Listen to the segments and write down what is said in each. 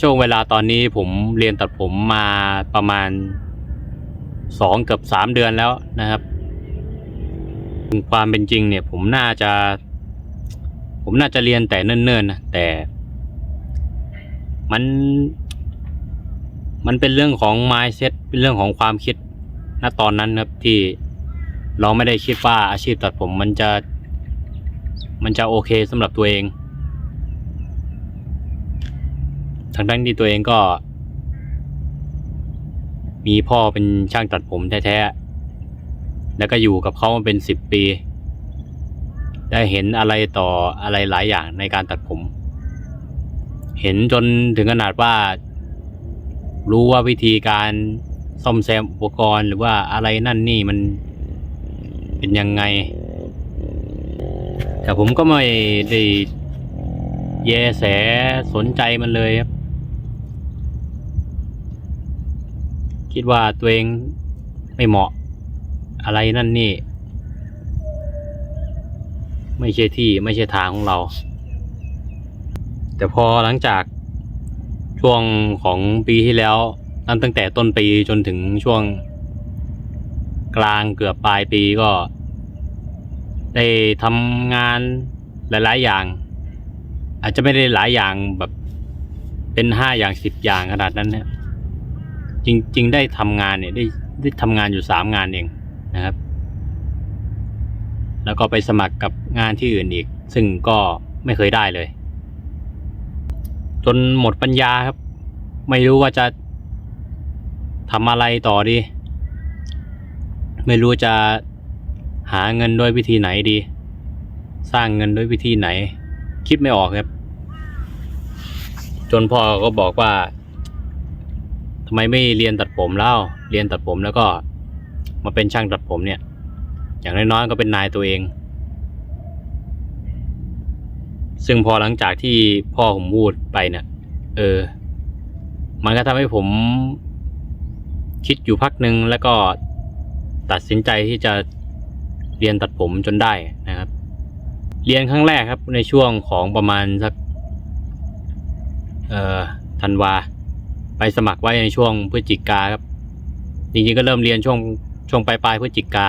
ช่วงเวลาตอนนี้ผมเรียนตัดผมมาประมาณสองเกือบสามเดือนแล้วนะครับความเป็นจริงเนี่ยผมน่าจะ ผมน่าจะเรียนแต่เนิ่นๆนะแต่ มัน มันเป็นเรื่องของ mindset เป็นเรื่องของความคิดณตอนนั้นครับที่เราไม่ได้คิดว่าอาชีพตัดผมมันจะ มันจะโอเคสำหรับตัวเอง ทั้งทั้งที่ตัวเองก็ มีพ่อเป็นช่างตัดผมแท้ๆ แล้วก็อยู่กับเขามาเป็นสิบปี ได้เห็นอะไรต่ออะไรหลายอย่างในการตัดผม เห็นจนถึงขนาดว่า รู้ว่าวิธีการซ่อมแซมอุปกรณ์หรือว่าอะไรนั่นนี่มันเป็นยังไง แต่ผมก็ไม่ได้แยแสสนใจมันเลยครับ คิดว่าตัวเองไม่เหมาะ อะไรนั่นนี่ ไม่ใช่ที่ไม่ใช่ทางของเรา แต่พอหลังจากช่วงของปีที่แล้วนั่นตั้งแต่ต้นปีจนถึงช่วง กลางเกือบปลายปีก็ ได้ทำงานหลาย ๆ อย่าง อาจจะไม่ได้หลายอย่างแบบเป็นห้าอย่างสิบอย่างขนาดนั้นนะ จริงๆได้ทำงานเนี่ยได้ได้ทำงานอยู่สามงานเองนะครับ แล้วก็ไปสมัครกับงานที่อื่นอีก ซึ่งก็ไม่เคยได้เลย จนหมดปัญญาครับ ไม่รู้ว่าจะทำอะไรต่อดี ไม่รู้จะหาเงินด้วยวิธีไหนดี สร้างเงินด้วยวิธีไหน คิดไม่ออกครับ จนพ่อก็บอกว่า ทำไมไม่เรียนตัดผมแล้วเรียนตัดผมแล้วก็มาเป็นช่างตัดผมเนี่ย อย่างน้อยๆก็เป็นนายตัวเอง ซึ่งพอหลังจากที่พ่อผมพูดไปเนี่ยเออ มันก็ทำให้ผมคิดอยู่พักหนึ่งแล้วก็ตัดสินใจที่จะเรียนตัดผมจนได้นะครับ เรียนครั้งแรกครับในช่วงของประมาณสัก เอ่อธันวา ไปสมัครไว้ในช่วงพฤศจิกาครับจริงๆก็เริ่มเรียนช่วงช่วงปลายปลายพฤศจิกา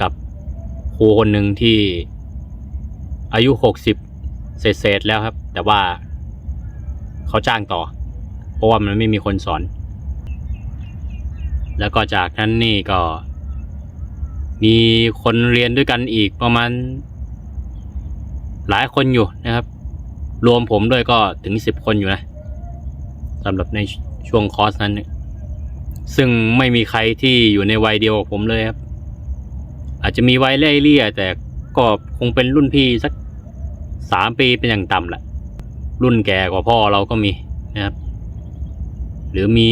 กับครูคนหนึ่งที่อายุหกสิบเศษๆแล้วครับ แต่ว่าเขาจ้างต่อ เพราะว่ามันไม่มีคนสอน แล้วก็จากนั้นนี่ก็ มีคนเรียนด้วยกันอีกประมาณ หลายคนอยู่นะครับ รวมผมด้วยก็ถึงสิบคนอยู่นะ สำหรับในช่วงคอร์สนั้น ซึ่งไม่มีใครที่อยู่ในวัยเดียวกับผมเลยครับ อาจจะมีวัยเล่ยเลี่ย แต่ก็คงเป็นรุ่นพี่สักสามปีเป็นอย่างต่ำแหละ รุ่นแก่กว่าพ่อเราก็มีนะครับ หรือมี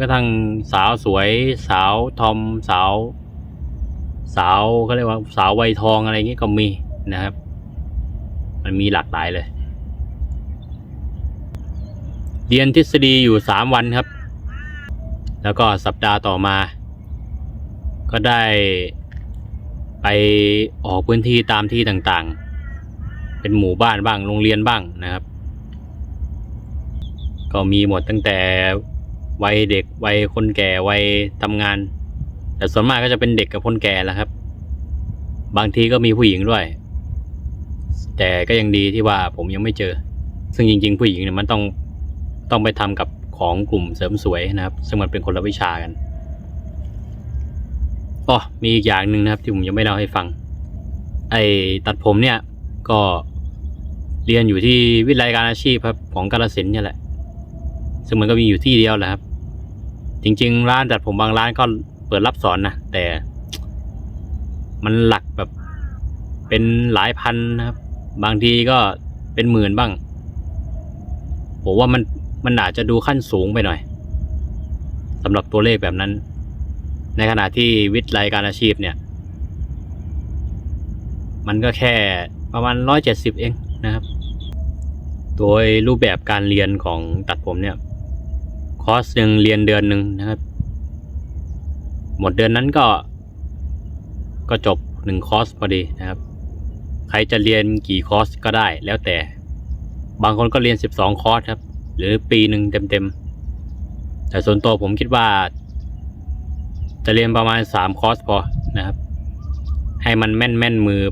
กระทั่งสาวสวยสาวทอมสาว สาวเขาเรียกว่าสาววัยทองอะไรอย่างงี้ยก็มีนะครับ มันมีหลากหลายเลย เรียนทฤษฎีอยู่สามวันครับ แล้วก็สัปดาห์ต่อมา ก็ได้ไปออกพื้นที่ตามที่ต่างๆ เป็นหมู่บ้านบ้างโรงเรียนบ้างนะครับ ก็มีหมดตั้งแต่วัยเด็กวัยคนแก่วัยทำงาน แต่ส่วนมากก็จะเป็นเด็กกับคนแก่แหละครับ บางทีก็มีผู้หญิงด้วย แต่ก็ยังดีที่ว่าผมยังไม่เจอ ซึ่งจริง ๆ ผู้หญิงเนี่ยมันต้อง ต้องไปทำกับของกลุ่มเสริมสวยนะครับ ซึ่งมันเป็นคนละวิชากันอ๋อมีอีกอย่างหนึ่งนะครับ ที่ผมยังไม่เล่าให้ฟัง ไอ้ตัดผมเนี่ยก็เรียนอยู่ที่วิทยาลัยการอาชีพครับของกาลสินธุ์เนี่ยแหละ ซึ่งมันก็มีอยู่ที่เดียวแหละครับ จริง ๆ ร้านตัดผมบางร้านก็เปิดรับสอนนะแต่มันหลักแบบเป็นหลายพันนะครับ บางทีก็เป็นหมื่นบ้างผมว่ามัน มันอาจจะดูขั้นสูงไปหน่อยสำหรับตัวเลขแบบนั้น ในขณะที่วิทยาลัยการอาชีพเนี่ย มันก็แค่ประมาณร้อยเจ็ดสิบเองนะครับ โดยรูปแบบการเรียนของตัดผมเนี่ย คอร์สหนึ่งเรียนเดือนหนึ่งนะครับ หมดเดือนนั้นก็ ก็จบหนึ่งคอร์สพอดีนะครับ ใครจะเรียนกี่คอร์สก็ได้แล้วแต่ บางคนก็เรียนสิบสองคอร์สครับ หรือปีหนึ่งเต็มๆ แต่ส่วนตัวผมคิดว่า จะเรียนประมาณสามคอร์สพอนะครับ ให้มันแม่นแม่นมือ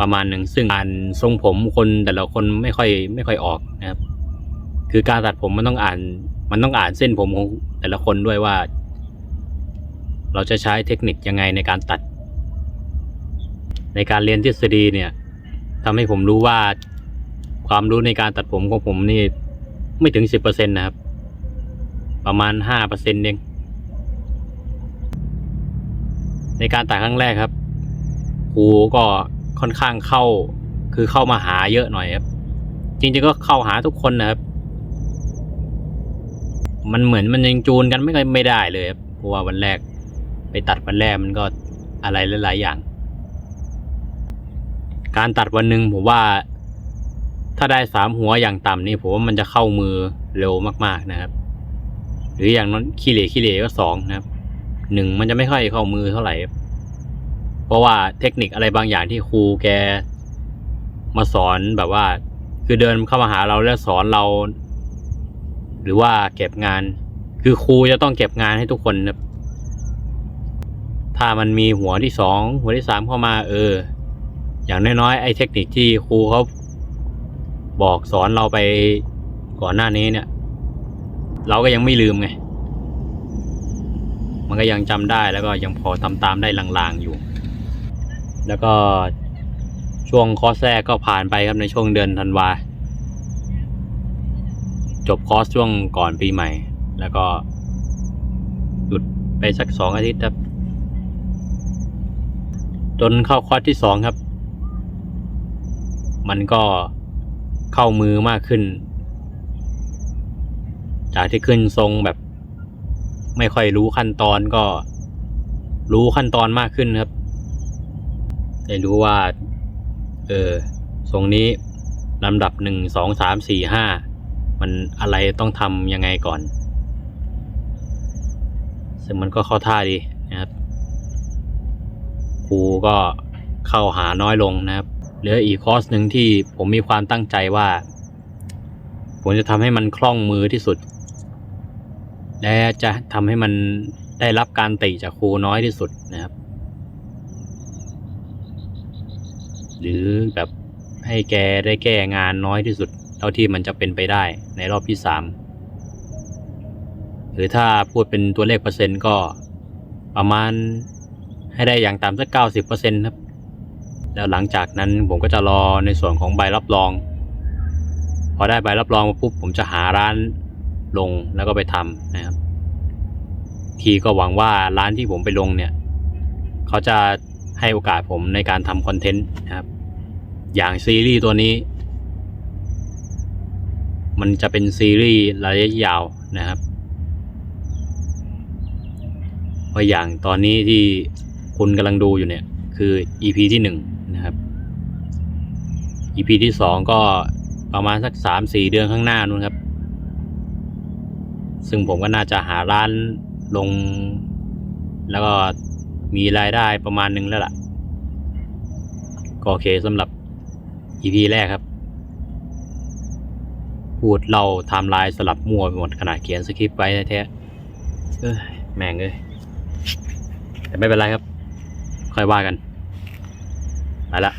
ประมาณหนึ่ง ซึ่งอ่านทรงผมคนแต่ละคนไม่ค่อยไม่ค่อยออกนะครับ คือการตัดผมมันต้องอ่าน มันต้องอ่านเส้นผมของแต่ละคนด้วยว่า เราจะใช้เทคนิคยังไงในการตัด ในการเรียนทฤษฎีเนี่ยทำให้ผมรู้ว่าความรู้ในการตัดผมของผมนี่ ไม่ถึงสิบเปอร์เซ็นต์นะครับ ประมาณห้าเปอร์เซ็นต์เอง ในการตัดครั้งแรกครับครูก็ค่อนข้างเข้า คือเข้ามาหาเยอะหน่อยครับ จริงๆก็เข้าหาทุกคนนะครับ มันเหมือนมันยังจูนกันไม่ไม่ได้เลยครับเพราะว่าวันแรก ไปตัดวันแรกมันก็อะไรหลายๆอย่าง การตัดวันหนึ่งผมว่า ถ้าได้สามหัวอย่างต่ำนี่ผมว่ามันจะเข้ามือเร็วมากๆนะครับ หรืออย่างนั้นขี้เหร่ขี้เหร่ก็สองนะครับหนึ่งมันจะไม่ค่อยเข้ามือเท่าไหร่ เพราะว่าเทคนิคอะไรบางอย่างที่ครูแกมาสอนแบบว่า คือเดินเข้ามาหาเราแล้วสอนเรา หรือว่าเก็บงาน คือครูจะต้องเก็บงานให้ทุกคนนะถ้ามันมีหัวที่สองหัวที่สามเข้ามาเออ อย่างน้อยๆไอ้เทคนิคที่ครูเขา บอกสอนเราไปก่อนหน้านี้เนี่ย เราก็ยังไม่ลืมไง มันก็ยังจำได้แล้วก็ยังพอทำตามได้ลางๆอยู่ แล้วก็ช่วงคอร์สแรกก็ผ่านไปครับในช่วงเดือนธันวา จบคอร์สช่วงก่อนปีใหม่ แล้วก็หยุดไปสักสองอาทิตย์ครับ จนเข้าคอร์สที่สองครับ มันก็ เข้ามือมากขึ้น จากที่ขึ้นทรงแบบ ไม่ค่อยรู้ขั้นตอนก็ รู้ขั้นตอนมากขึ้นครับได้รู้ว่า เออทรงนี้ลำดับหนึ่งสองสามสี่ห้ามันอะไรต้องทำยังไงก่อน ซึ่งมันก็เข้าท่าดีนะครับครูก็เข้าหาน้อยลงนะครับ เหลืออีกคอร์สหนึ่งที่ผมมีความตั้งใจว่า ผมจะทำให้มันคล่องมือที่สุด และจะทำให้มันได้รับการติจากครูน้อยที่สุดนะครับ หรือแบบให้แกได้แก้งานน้อยที่สุด เท่าที่มันจะเป็นไปได้ในรอบที่สามหรือถ้าพูดเป็นตัวเลขเปอร์เซ็นต์ก็ประมาณให้ได้อย่างต่ำสักเก้าสิบเปอร์เซ็นต์ครับ แล้วหลังจากนั้นผมก็จะรอในส่วนของใบรับรอง พอได้ใบรับรองมาปุ๊บผมจะหาร้านลงแล้วก็ไปทำนะครับ ทีก็หวังว่าร้านที่ผมไปลงเนี่ย เขาจะให้โอกาสผมในการทำคอนเทนต์นะครับ อย่างซีรีส์ตัวนี้ มันจะเป็นซีรีส์ระยะยาวนะครับเพราะอย่างตอนนี้ที่คุณกำลังดูอยู่เนี่ยคือ EP ที่หนึ่ง EP ที่สองก็ประมาณสักสามสี่เดือนข้างหน้านู้นครับ ซึ่งผมก็น่าจะหาร้านลง แล้วก็มีรายได้ประมาณนึงแล้วล่ะ ก็โอเคสำหรับ EP แรกครับ พูดเล่าไทม์ไลน์สลับมั่วไปหมดขนาดเขียนสคริปต์ไว้แท้เอ้ยแม่งเอ้ยแต่ไม่เป็นไรครับ ค่อยว่ากัน ไปละ